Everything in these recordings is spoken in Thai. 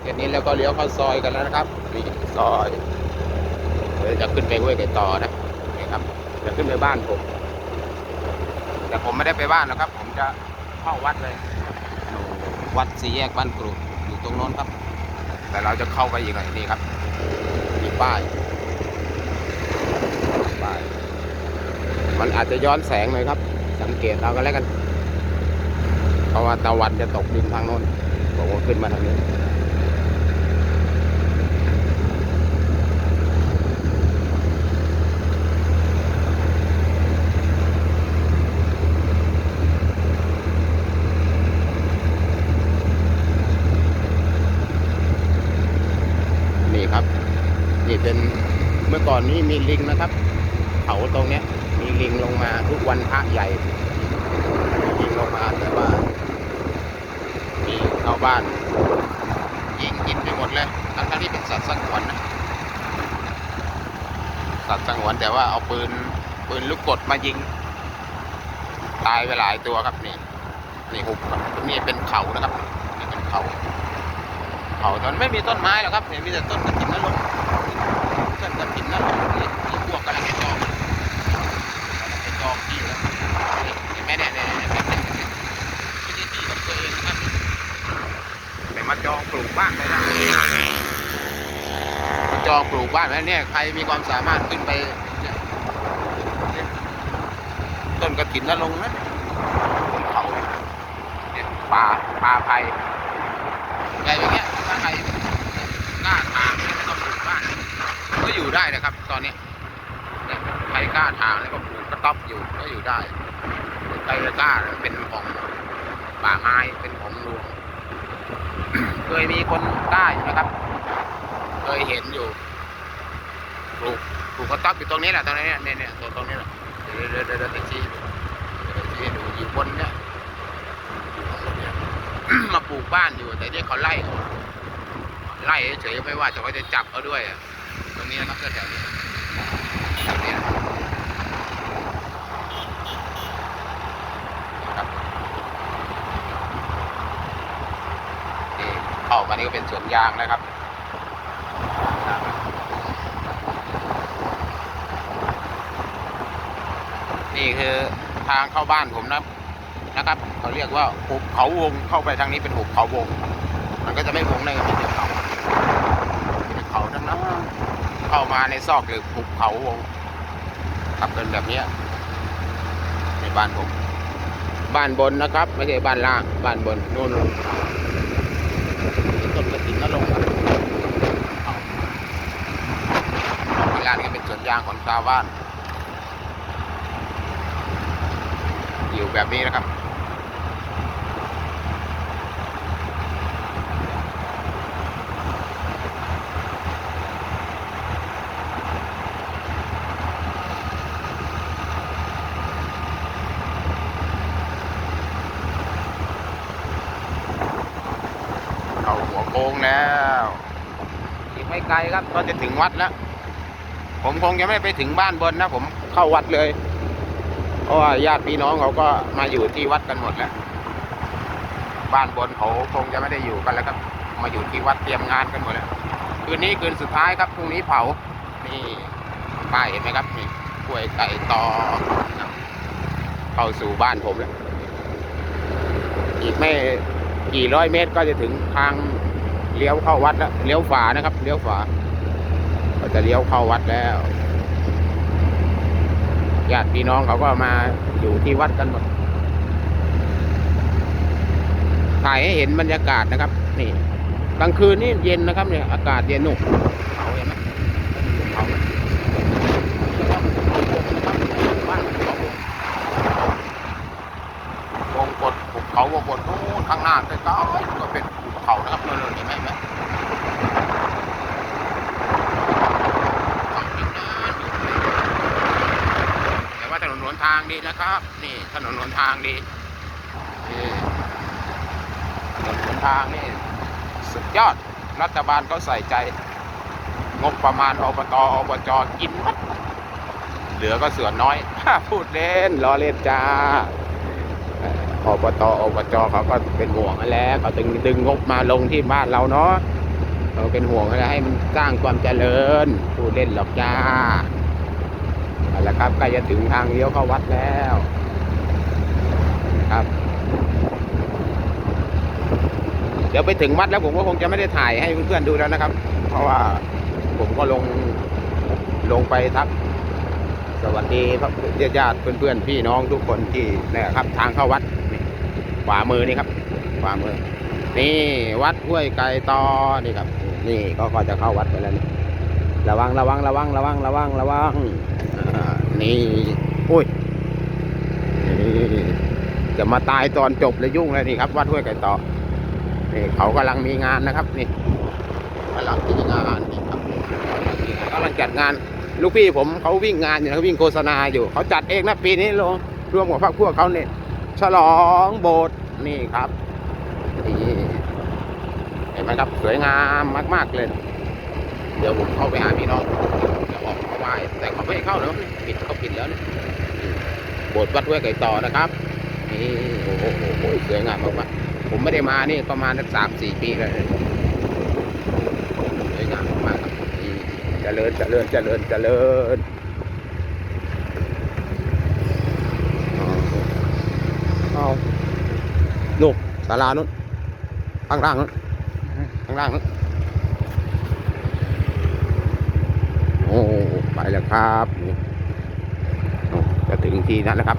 เสร็จนี้แล้วก็เลี้ยวเข้าซอยกันแล้วนะครับนี่ซอยเดี๋ยวจะขึ้นไปห้วยไก่ต่อนะนี่ครับจะขึ้นไปบ้านผม แต่ผมไม่ได้ไปบ้านนะครับ ผมจะเข้าวัดเลย วัดสี่แยกบ้านกรุอยู่ตรงโน้นครับ แต่เราจะเข้าไปอีกหน่อยนี่ครับ มีป้ายป้ายมันอาจจะย้อนแสงหน่อยครับ สังเกตเอากันแล้วกัน เพราะว่าตะวันจะตกดินทางโน้นผมก็ขึ้นมาทางนี้นี่ครับ นี่เป็นเมื่ อก่อนนี้มีลิงนะครับ เขาตรงเนี้ย มีลิงลงมาทุกวันพระใหญ่มีลิงลงมาแต่ว่ามีชาวบ้านยิงกินไปหมดเลยทั้งที่เป็นสัตว์สังวนนะสัตว์สังวนแต่ว่าเอาปืนปืนลูกกดมายิง ตายไปหลายตัวครับนี่นี่หุบครับนี่เป็นเขานะครับนี่เป็นเขาเขาตอนไม่มีต้นไม้หรอกครับเนี่ยมีแต่ต้นกระถินนั่นลง รกต้นกระถินนรกนี่นี่พวกกำลังจะจองจะจองที่แล้วเห็นไหมเนี่ยเนี่ยเนี่ยเนี่ยเนี่ยเนี่ยไม่ใช่ที่ของตัวเองนะครับแต่มาจองปลูกบ้านไปแล้วมาจองปลูกบ้านไว้เนี่ยใครมีความสามารถขึ้นไปต้นกระถินนรงค์นะบนเขาเนี่ยป่าป่าไผ่ใหญ่อย่างเงี้ยถ้าใครกล้าทางเนี่ยไม่ต้องปลูกบ้าน ก็อยู่ได้นะครับ ตอนนี้ใครกล้าทางแล้วก็ปลูกกระต๊อบอยู่ก็อยู่ได้ใครจะกล้าเป็นของป่าไม้เป็นของหลวงเคยมีคนใต้นะครับ เคยเห็นอยู่ปลูกปลูกกระต๊อบอยู่ตรงนี้แหละตรงนี้เนี่ยเนี่ยตัวตรงนี้แหละเดี๋ยวเดี๋ยวเดี๋ยวเดี๋ยวชี้ชี้ดูอยู่บนเนี่ยอยู่ข้างบนี่มาปลูกบ้านอยู่แต่เนี่ยเขาไล่เขาไล่เฉยไม่ว่าจะเขาจะจับเขาด้วยอะ ตรงนี้นะครับแถวนี้แถวนี้ออกมานี่ก็เป็นสวนยางนะครับนี่คือทางเข้าบ้านผมนะนะครับเขาเรียกว่าหุบเขาวงเข้าไปทางนี้เป็นหุบเขาวง มันก็จะไม่วงได้กับเป็นเขาเป็นเขาทั้งนั้นเข้า มาในซอกหรือหุบเขาวงขับเป็นแบบเนี้ยในบ้านผม บ้านบนนะครับ ไม่ใช่บ้านล่าง บ้านบนนู่นนู่นต้นกระถิ่นนรงค์ครับที่ร้านก็เป็นสวนยางของชาวบ้าน อยู่แบบนี้นะครับ เข้าหัวโค้งแล้วอีกไม่ไกลครับ ก็จะถึงวัดแล้ว ผมคงจะไม่ไปถึงบ้านบนนะ ผมเข้าวัดเลย เพราะว่าญาติพี่น้องเขาก็มาอยู่ที่วัดกันหมดแล้ว บ้านบนเขาคงจะไม่ได้อยู่กันแล้วครับ มาอยู่ที่วัดเตรียมงานกันหมดแล้ว คืนนี้คืนสุดท้ายครับ พรุ่งนี้เผา นี่ป้ายเห็นไหมครับนี่กล้วยไก่ต่อเข้าสู่บ้านผมแล้ว อีกไม่ กี่ร้อยเมตรก็จะถึงทางเลี้ยวเข้าวัดแล้วเลี้ยวฝานะครับ เลี้ยวฝาก็จะเลี้ยวเข้าวัดแล้วญาติพี่น้องเขาก็มาอยู่ที่วัดกันหมดถ่ายให้เห็นบรรยากาศนะครับ นี่กลางคืนนี่เย็นนะครับเนี่ยอากาศเย็นหนุ่มเขาเห็นไหมเขาวงกดภูเขาวงกดนู้น ข้างหน้าใกล้ๆก็เป็นภูเขานะครับนู่นๆเห็นไหมไหมแต่ว่าถนนหนทางดีนะครับ นี่ถนนหนทางดีถนนหนทางนี่สุดยอดรัฐบาลเขาใส่ใจ งบประมาณอบตอบจกินหมดเหลือก็เส่วนน้อยพูดเล่นล้อเล่นจ้า อบตอบจเขาก็เป็นห่วงกันแล้วเขาดึงดึงงบมาลงที่บ้านเราเนาะเราเป็นห่วงอะไรให้มันสร้างความเจริญพูดเล่นหรอกจ้าเอาละครับใกล้จะถึงทางเลี้ยวเข้าวัดแล้วครับ เดี๋ยวไปถึงวัดแล้วผมก็คงจะไม่ได้ถ่ายให้เพื่อนๆดูแล้วนะครับ เพราะว่าผมก็ลงลงไปทักสวัสดีครับญาติๆเพื่อนๆพี่น้องทุกคนที่นี่ครับทางเข้าวัด ขวามือนี่ครับ ขวามือ นี่วัดห้วยไก่ตอนี่ครับ นี่ก็ก็จะเข้าวัดไปแล้วนี่ระวังระวังระวังระวังระวังระวังนี่อุ้ยจะมาตายตอนจบเลยยุ่งเลยนี่ครับวัดห้วยไก่ตอนี่เขากำลังมีงานนะครับ นี่กำลังมีงานนี่ครับกำลังจัดงาน ลูกพี่ผมเขาวิ่งงานอยู่นะวิ่งโฆษณาอยู่เขาจัดเองนะปีนี้ลงร่วมกับพรรคพวกเขาเนี่ย ฉลองโบสถ์นี่ครับนี่เห็นไหมครับสวยงามมาก ๆ เลย เดี๋ยวผมเข้าไปหาพี่น้องจะออกมาไหว้แต่เขาไม่ให้เข้าแล้วปิดเขาปิดแล้วนี่โบสถ์วัดห้วยไก่ต่อนะครับนี่โอ้โหสวยงามมากๆผมไม่ได้มานี่ประมาณสักสามสี่ปีแล้วสวยงามมากๆครับนี่เจริญเจริญเจริญเจริญ เอาลูกศาลานู้นข้างล่างนู้นข้างล่างนู้นโอ้ไปแล้วครับจะถึงที่นั้นแล้วครับ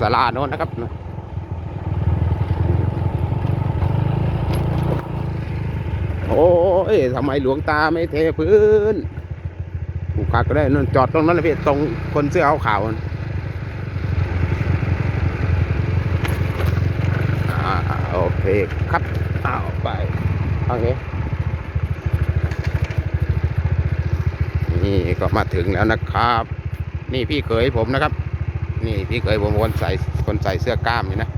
ศาลาโน้นนะครับโอ้ยทำไมหลวงตาไม่เทพื้นผูกขาดก็ได้นั่นจอดตรงนั้นเลยพี่ตรงคนเสื้อขาวนั่นอ่า โอเคครับอ้าวไปโอเคนี่ก็มาถึงแล้วนะครับ นี่พี่เขยผมนะครับ นี่พี่เขยผมคนใส่คนใส่เสื้อกล้ามนี่นะ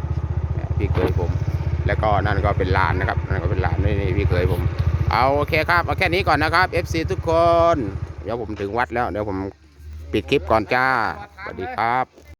เนี่ยพี่เขยผม แล้วก็นั่นก็เป็นหลานนะครับนั่นก็เป็นหลานนี่นี่พี่เขยผม เอาโอเคครับเอาแค่นี้ก่อนนะครับ FC ทุกคน เดี๋ยวผมถึงวัดแล้ว เดี๋ยวผมปิดคลิปก่อนจ้าสวัสดีครับ